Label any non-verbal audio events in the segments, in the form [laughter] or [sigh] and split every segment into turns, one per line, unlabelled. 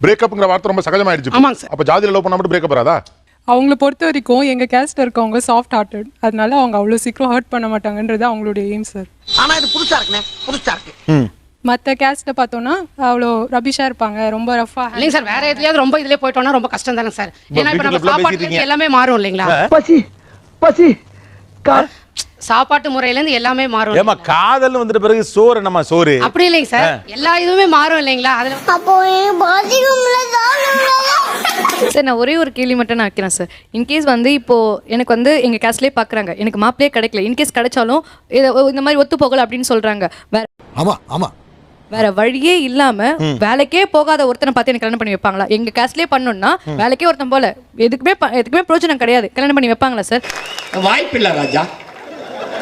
பிரேக்கப்ங்கிற வார்த்தை ரொம்ப சகஜமாயிடுச்சு
ஆமாங்க சார்.
அப்ப ஜாதியில லவ் பண்ணா மட்டும் பிரேக்கப் வராதா?
அவங்கள பொறுத்த வரைக்கும் எங்க கேஸ்ட் இருக்கவங்க சாஃப்ட் ஹார்ட்டட் அதனால அவங்க அவ்வளோ சீக்கிரம் ஹர்ட் பண்ண மாட்டாங்கன்றது அவங்களுடைய எய்ம் சார்
ஆனா இது புதுசா இருக்குண்ணே புதுசா இருக்கு.
மற்ற கேஸ்ட்டை பார்த்தோம்னா அவ்வளோ ரபிஷா இருப்பாங்க ரொம்ப ரஃபா
இல்லைங்க சார் வேற எதுலயாவது ரொம்ப இதுலயே போயிட்டோம்னா ரொம்ப கஷ்டம் தானே சார். ஏன்னா இப்ப நம்ம
வீட்டுக்குள்ள
சாப்பாட்டுல
பேசிட்டு
இருந்து எல்லாமே மாறும் இல்லைங்களா?
பசி பசி
சாப்பாட்டு முறையில இருந்து எல்லாமே மாறும்
ஏமா காதல் வந்துட்ட பிறகு சோறு நம்ம சோறு.
அப்படி இல்லைங்க சார். எல்லா இதுவுமே மாறும் இல்லைங்களா? அதுல
அப்போ சார்
நான் ஒரே ஒரு கேள்வி மட்டும் நான் வைக்கிறேன் சார். இன்கேஸ் வந்து இப்போ எனக்கு வந்து எங்க கேஸ்ட்லேயே பார்க்குறாங்க எனக்கு மாப்பிளையே கிடைக்கல. இன்கேஸ் கிடைச்சாலும் இத- இந்த மாதிரி ஒத்து போகல அப்படின்னு சொல்றாங்க. வேற
ஆமா ஆமா.
வேற வழியே இல்லாம வேலைக்கே போகாத ஒருத்தனை பார்த்து எனக்கு கல்யாணம் பண்ணி வைப்பாங்களா? எங்க கேஸ்ட்லயே பண்ணணும்னா வேலைக்கே ஒருத்தன் போல. எதுக்குமே எதுக்குமே பிரோஜனம் கிடையாது. கல்யாணம் பண்ணி வைப்பாங்களா சார்?
வாய்ப்பில்லை ராஜா.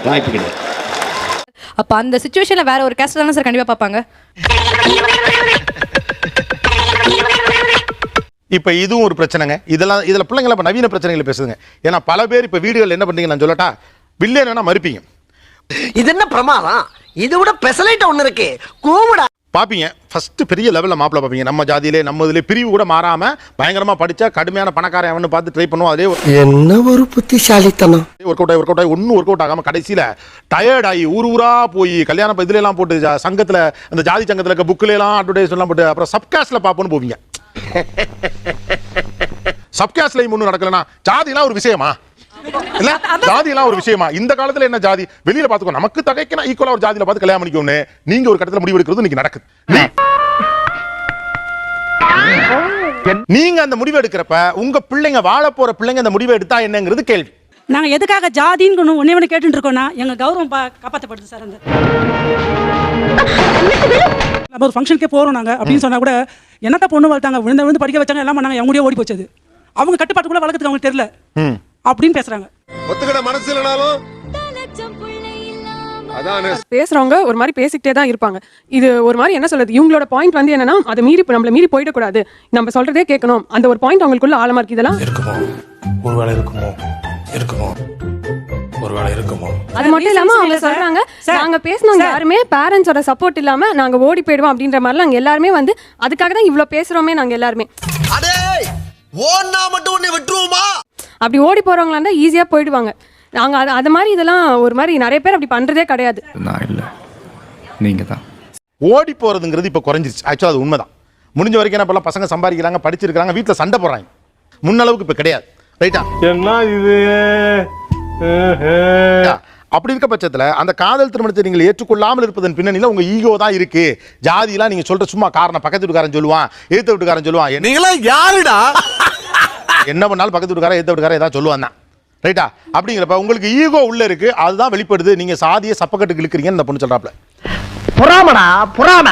வாய்ப்பு கிடையாது.
அப்ப அந்த சுச்சுவேஷன்ல வேற ஒரு கேஸ்ட் தானே சார் கண்டிப்பா பார்ப்பாங்க?
இப்ப இதுவும் ஒரு பிரச்சனைங்க. இதெல்லாம் இதுல பிள்ளைங்கள இப்ப நவீன பிரச்சனைகளை பேசுதுங்க. ஏன்னா பல பேர் இப்ப வீடுகள் என்ன பண்றீங்க நான் சொல்லட்டா வில்லேன் வேணா மறுப்பீங்க.
இது என்ன பிரமாதம்? இது விட பெசலைட் ஒண்ணு இருக்கு. கூவுடா
பாப்பீங்க. ஃபர்ஸ்ட் பெரிய லெவலில் மாப்பிள்ள பார்ப்பீங்க நம்ம ஜாதியிலே நம்ம இதிலே பிரிவு கூட மாறாம பயங்கரமா படிச்சா கடுமையான பணக்காரன் அவனு பார்த்து ட்ரை பண்ணுவோம் அதே
என்ன ஒரு புத்திசாலித்தனம்.
ஒர்க் அவுட் ஆகி ஒர்க் அவுட் ஆகி ஒன்றும் ஒர்க் அவுட் ஆகாம கடைசியில டயர்ட் ஆகி ஊர் ஊரா போய் கல்யாணம் இதுல எல்லாம் போட்டு சங்கத்துல அந்த ஜாதி சங்கத்துல இருக்க புக்ல எல்லாம் அட்வர்டைஸ் எல்லாம் போட்டு அப்புறம் சப்காஸ்ட்ல பாப்போன்னு போவீங்க. [laughs] சப்காஸ்ட்லையும் ஒன்றும் நடக்கலனா ஜாதிலாம் ஒரு விஷயமா? இல்ல ஜாதிலாம் ஒரு விஷயமா? இந்த காலத்துல என்ன ஜாதி? வெளியில பாத்துக்கோ நமக்கு தகைக்கணும் ஈக்குவலா ஒரு ஜாதியில பார்த்து கல்யாணம் பண்ணிக்கோன்னு நீங்க ஒரு கட்டத்துல முடிவு எடுக்கிறது இன்னைக்கு நடக்குது. நீங்க அந்த முடிவு எடுக்கிறப்ப உங்க பிள்ளைங்க வாழ போற பிள்ளைங்க அந்த முடிவை எடுத்தா என்னங்கிறது கேள்வி.
நாங்க எதுக்காக ஜாதின்னு ஒன்னே ஒன்று கேட்டுட்டு இருக்கோம்னா எங்க கௌரவம் காப்பாத்தப்படுது சார் அந்த நம்ம ஒரு ஃபங்க்ஷனுக்கே போறோம் நாங்க அப்படின்னு சொன்னா கூட என்னத்த பொண்ணு வளர்த்தாங்க விழுந்த விழுந்து படிக்க வச்சாங்க எல்லாம் பண்ணாங்க அவங்க ஓடி போச்சது அவங்க கட்டுப்பாட்டு கூட வளர்க்கறதுக்கு அவங்களுக்கு தெரியல. அப்படின்னு பேசுறாங்க.
ஒத்துக்கிட மனசு இல்லைனாலும் அதானே
பேசுறவங்க ஒரு மாதிரி பேசிக்கிட்டே தான் இருப்பாங்க. இது ஒரு மாதிரி என்ன சொல்றது? இவங்களோட பாயிண்ட் வந்து என்னன்னா அதை மீறி நம்மள மீறி போயிடக்கூடாது. நம்ம சொல்றதே கேட்கணும். அந்த ஒரு பாயிண்ட் அவங்களுக்குள்ள ஆழமா இருக்கு. இதெல்லாம்
இருக்குமோ? ஒருவேளை இருக்குமோ? இருக்குமோ? ஒருவேளை இருக்குமோ?
அது மட்டும் இல்லாம அவங்க சொல்றாங்க நாங்க பேசினவங்க. யாருமே பேரண்ட்ஸோட சப்போர்ட் இல்லாம நாங்க ஓடி போயிடுவோம் அப்படின்ற மாதிரி நாங்க எல்லாருமே வந்து அதுக்காக தான் இவ்ளோ பேசுறோமே நாங்க எல்லாருமே.
அடே ஓன்னா மட்டும் உன்னை விட்டுருவோமா?
அப்படி ஓடி போறவங்களா இருந்தா ஈஸியா போயிடுவாங்க. நாங்க அது அது மாதிரி இதெல்லாம் ஒரு மாதிரி நிறைய பேர் அப்படி பண்றதே கிடையாது.
நான் இல்ல. நீங்க தான்
ஓடி போறதுங்கிறது இப்போ குறைஞ்சிருச்சு. ஆக்சுவலாக அது உண்மைதான். முடிஞ்ச வரைக்கும் என்ன இப்பெல்லாம் பசங்க சம்பாதிக்கிறாங்க படிச்சிருக்காங்க வீட்டில் சண்டை போடுறாங்க. முன்னளவுக்கு இப்போ கிடையாது. ரைட்டா
என்ன இது?
அப்படி இருக்க பட்சத்தில் அந்த காதல் திருமணத்தை நீங்கள் ஏற்றுக்கொள்ளாமல் இருப்பதன் பின்னணியில் உங்க ஈகோ தான் இருக்கு. ஜாதிலாம் நீங்க சொல்ற சும்மா காரணம் பக்கத்து வீட்டுக்காரன் சொல்லுவான் எதிர்த்த வீட்டுக்காரன் சொல்லுவான். என்ன-
நீங்களா யாருடா?
என்ன பண்ணாலும் பக்கத்து வீட்டுக்காரன் எதிர்த்த வீட்டுக்காரன் ஏதாவது சொல்லுவான் தான். ரைட்டா அப்படிங்கிறப்ப உங்களுக்கு ஈகோ உள்ள இருக்கு அதுதான் வெளிப்படுது. நீங்க சாதியை சப்பக்கட்டுக்கு இழுக்கிறீங்கன்னு இந்த பொண்ணு சொல்றாப்ல.
புறாமடா புறாம.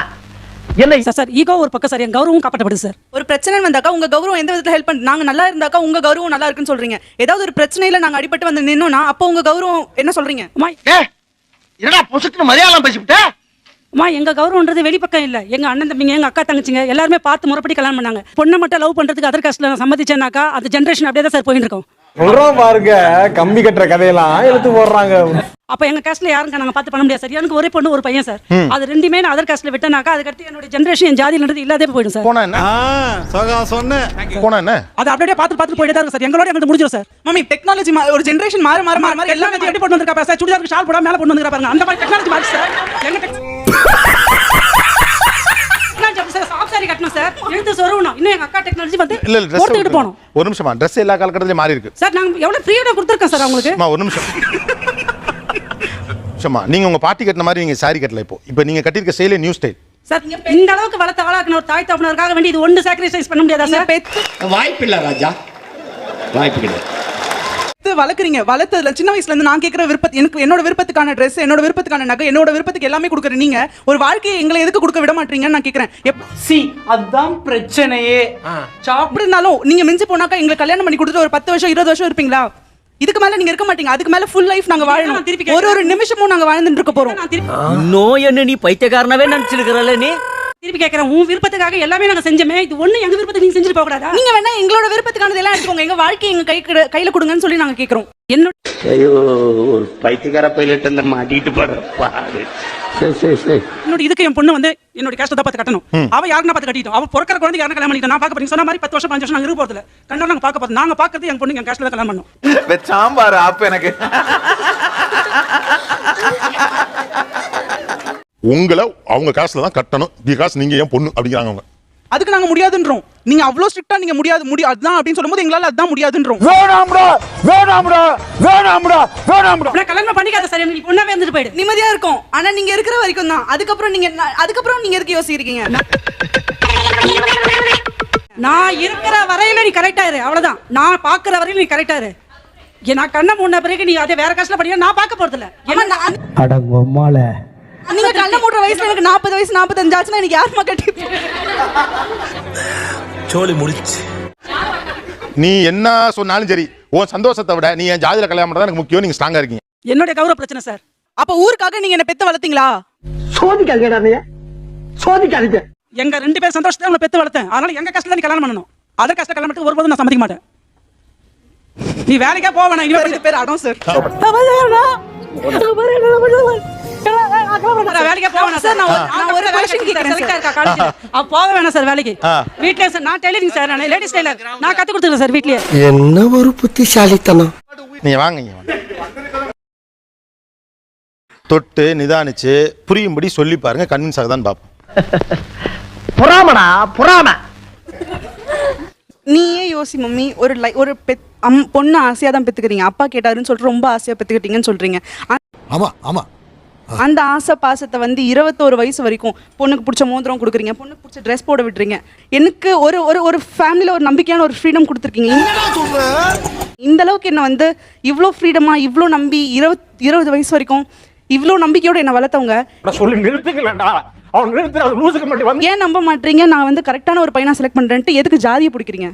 என்ன
சார் சார் ஈகோ ஒரு பக்கம் சார். என் கௌரவம் காப்பாற்றப்படுது சார்.
ஒரு பிரச்சனை வந்தாக்கா உங்க கௌரவம் எந்த விதத்துல ஹெல்ப் பண்ண நாங்க நல்லா இருந்தாக்கா உங்க கௌரவம் நல்லா இருக்குன்னு சொல்றீங்க. ஏதாவது ஒரு பிரச்சனையில நாங்க அடிபட்டு வந்து நின்னோம்னா அப்போ உங்க கௌரவம் என்ன சொல்றீங்க?
அம்மா
என்னடா பொசுக்கு மலையாளம் பேசிவிட்ட?
அம்மா எங்கள் கௌரவன்றது வெளிப்பக்கம் இல்லை. எங்கள் அண்ணன் தம்பிங்க எங்கள் அக்கா தங்கச்சிங்க எல்லாருமே பார்த்து முறைப்படி கல்யாணம் பண்ணாங்க. பொண்ணை மட்டும் லவ் பண்ணுறதுக்கு அதர் காஸ்ட்டில் நான் சம்மதிச்சேனாக்கா அந்த ஜென்ரேஷன் அப்படியே தான் சார் போயிட்டு இருக்கோம்.
சொல்றோம் பாருங்க கம்பி கட்டுற கதையெல்லாம் எடுத்து போடுறாங்க.
அப்ப எங்க காஸ்ட்ல யாருங்க நாங்க பார்த்து பண்ண முடியாது சார். எனக்கு ஒரே பொண்ணு ஒரு பையன் சார். அது ரெண்டுமே நான் அதர் காஸ்ட்ல விட்டனாக்கா அதுக்கடுத்து என்னோட ஜென்ரேஷன் என் ஜாதியிலன்றது இல்லாதே போயிடும் சார்.
போனா என்ன?
சகா சொன்னேன்
போனா என்ன?
அது அப்படியே பார்த்து பார்த்து போயிட்டே தான் சார். எங்களோட எங்களுக்கு முடிஞ்சிடும் சார்.
மம்மி டெக்னாலஜி ஒரு ஜெனரேஷன் மாற மாற மாற மாற
எல்லாமே எப்படி பொண்ணு வந்திருக்கா சார்? சுடிதாருக்கு ஷால் போடாம மேல பொண்ணு வந்திருக்கா பாருங்க. அந்த மாதிரி டெக்னாலஜி மாறி சார். எங்க சார் கட்டணும் சார். எடுத்து சொருவணும் இன்னும் எங்க அக்கா டெக்னாலஜி வந்து
இல்ல இல்ல ட்ரெஸ்
போகணும்.
ஒரு நிமிஷமா ட்ரெஸ் எல்லா காலகட்டத்திலயும் மாறி இருக்கு.
சார் நாங்க எவ்வளவு ஃப்ரீடம் கொடுத்துருக்கோம் சார் அவங்களுக்கு?
அம்மா ஒரு நிமிஷம். நிமிஷமா நீங்க உங்க பாட்டி கட்டின மாதிரி நீங்க சாரி கட்டல இப்போ. இப்போ நீங்க கட்டியிருக்க ஸ்டைலே நியூ ஸ்டைல்
சார் இந்த அளவுக்கு வளர்த்த ஆளாக்குன ஒரு தாய் தகப்பனருக்காக வேண்டி இது ஒன்று சாக்ரிஃபைஸ் பண்ண முடியாதா சார்?
பெத்து
வாய்ப்பில்லை ராஜா. வாய்ப்பு கிடையாது.
வளர்க்குறீங்க. வளர்த்ததுல சின்ன வயசுல இருந்து நான் கேட்கிற விருப்பத்து எனக்கு என்னோட விருப்பத்துக்கான ட்ரெஸ் என்னோட விருப்பத்துக்கான நகை என்னோட விருப்பத்துக்கு எல்லாமே கொடுக்குற நீங்க ஒரு வாழ்க்கையை எங்களை எதுக்கு கொடுக்க விட மாட்டீங்கன்னு நான் கேட்கறேன்.
சி அதான் பிரச்சனையே.
அப்படி இருந்தாலும் நீங்க மிஞ்சி போனாக்கா எங்களுக்கு கல்யாணம் பண்ணி கொடுத்துட்டு ஒரு பத்து வருஷம் இருபது வருஷம் இருப்பீங்களா? இதுக்கு மேல நீங்க இருக்க மாட்டீங்க. அதுக்கு மேல ஃபுல் லைஃப் நாங்க வாழணும்.
திருப்பி
ஒரு ஒரு நிமிஷமும் நாங்க வாழ்ந்துட்டு இருக்க போறோம்
நோய் என்ன நீ பைத்தியக்காரனவே நினைச்சிருக்கிறல்ல நீ?
திருப்பி கேட்கறேன் உன் விருப்பத்துக்காக எல்லாமே நாங்க செஞ்சோமே. இது ஒண்ணு எங்க விருப்பத்துக்கு நீங்க செஞ்சுட்டு போக கூடாதா
நீங்க வேணா எங்களோட விருப்பத்துக்கானது எல்லாம் எடுத்துக்கோங்க. எங்க வாழ்க்கையை எங்க கை கையில கொடுங்கன்னு சொல்லி நாங்க கேக்குறோம்.
என்னோட
ஐயோ ஒரு பைத்தியக்கார பைலட் அந்த மாட்டிட்டு படுற பாடு. சரி சரி சரி.
என்னோட இதுக்கு என் பொண்ணு வந்து என்னோட கேஸ்ட் தான் பார்த்து கட்டணும். அவ யாருன்னா பார்த்து கட்டிட்டோம். அவ பிறக்கிற குழந்தை யாரும் கல்யாணம் பண்ணிட்டோம். நான் பார்க்க போறீங்க சொன்ன மாதிரி பத்து வருஷம் பாஞ்சு வருஷம் நாங்க இருக்க போறதுல கண்டா நாங்க பார்க்க போறோம். நாங்க பார்க்கறது என் பொண்ணு என் கேஸ்ட்ல தான் கல்யாணம் பண்ணும்.
சாம்பார் அப்ப எனக்கு.
உங்களை அவங்க காசுல தான் கட்டணும். பிகாஸ் நீங்க ஏன் பொண்ணு அப்படிங்கிறாங்க அவங்க.
அதுக்கு நாங்க முடியாதுன்றோம். நீங்க அவ்வளவு ஸ்ட்ரிக்ட்டா நீங்க முடியாது முடியாது அதுதான் அப்படின்னு சொல்லும்போது எங்களால அதுதான் முடியாதுன்றோம்.
வேணாம்டா வேணாம்டா வேணாம்டா வேணாம்டா.
நான் கல்யாணம் பண்ணிக்காத சார் எனக்கு பொண்ணாவே இருந்துட்டு போயிடு.
நிம்மதியா இருக்கும். ஆனா நீங்க இருக்கிற வரைக்கும் தான். அதுக்கப்புறம் நீங்க அதுக்கப்புறம் நீங்க எதுக்கு யோசிக்கிறீங்க?
நான் இருக்கிற வரையில நீ கரெக்டா இரு. அவ்வளவுதான். நான் பாக்குற வரையில நீ கரெக்டா இரு. நான் கண்ணை மூடின பிறகு நீ அதே வேற காசுல படிக்க நான் பார்க்க போறது இல்ல
அடங்கம்மால
நீங்க கண்ண மூடுற வயசுல எனக்கு நாற்பது வயசு நாற்பத்தஞ்சு ஆச்சுன்னா எனக்கு யாருமா கட்டி
சோலி முடிச்சு
நீ என்ன சொன்னாலும் சரி உன் சந்தோஷத்தை விட நீ என் ஜாதியில கல்யாணம் பண்றதா எனக்கு முக்கியம் நீங்க ஸ்ட்ராங்கா இருக்கீங்க.
என்னுடைய கௌரவ பிரச்சனை சார்
அப்ப ஊருக்காக நீங்க என்ன பெத்து வளர்த்தீங்களா?
சோதிக்காதீங்கடா நீ சோதிக்காதீங்க.
எங்க ரெண்டு பேர் சந்தோஷத்தை உங்களை பெத்து வளர்த்தேன். அதனால எங்க கஷ்டத்துல நீ கல்யாணம் பண்ணணும்? அதர் கஷ்ட கல்யாணம் பண்ணி ஒருபோதும் நான் சம்மதிக்க மாட்டேன். நீ வேலைக்கே இனிமே
இது பேர் அடம் சார்
நான் வேலைக்கே போக வேணாம் சார். நான் ஒரு- நான் ஒரு question கேட்கிறேன் select ஆயிருக்கா college-ல? அவ போக வேணாம் சார் வேலைக்கு. வீட்லயே சார். நான் டெய்லரிங் சார். நான் லேடிஸ் டெய்லர். நான் கத்து கொடுத்துருக்கேன் சார் வீட்லயே.
என்ன ஒரு புத்திசாலித்தனம்.
நீங்க வாங்க தொட்டு நிதானிச்சு புரியும்படி சொல்லி பாருங்க. கன்வின்ஸ் ஆகுதான்னு பார்ப்போம்
பொறாமடா பொறாம.
நீயே யோசி மம்மி. ஒரு லை ஒரு பெத் அம் பொண்ணு ஆசையா தான் பெத்துக்கிறீங்க. அப்பா கேட்டாருன்னு சொல்லிட்டு ரொம்ப ஆசையா பெத்துக்கிட்டீங்கன்னு சொல்றீங்க. அ-
ஆமா ஆமா.
அந்த ஆசை பாசத்தை வந்து இருபத்தோரு வயசு வரைக்கும் பொண்ணுக்கு பிடிச்ச மோதிரம் கொடுக்குறீங்க பொண்ணுக்கு பிடிச்ச ட்ரெஸ் போட விடுறீங்க எனக்கு ஒரு ஒரு ஒரு ஃபேமிலியில் ஒரு நம்பிக்கையான ஒரு ஃப்ரீடம் கொடுத்துருக்கீங்க. இந்த அளவுக்கு என்ன வந்து இவ்வளோ ஃப்ரீடமா இவ்வளோ நம்பி இருபத் இருபது வயசு வரைக்கும் இவ்வளோ நம்பிக்கையோட என்ன வளர்த்தவங்க.
சொல்லி வந்து
ஏன் நம்ப மாட்டீங்க நான் வந்து கரெக்டான ஒரு பையனா செலக்ட் பண்றேன்ட்டு எதுக்கு ஜாதியை பிடிக்கிறீங்க?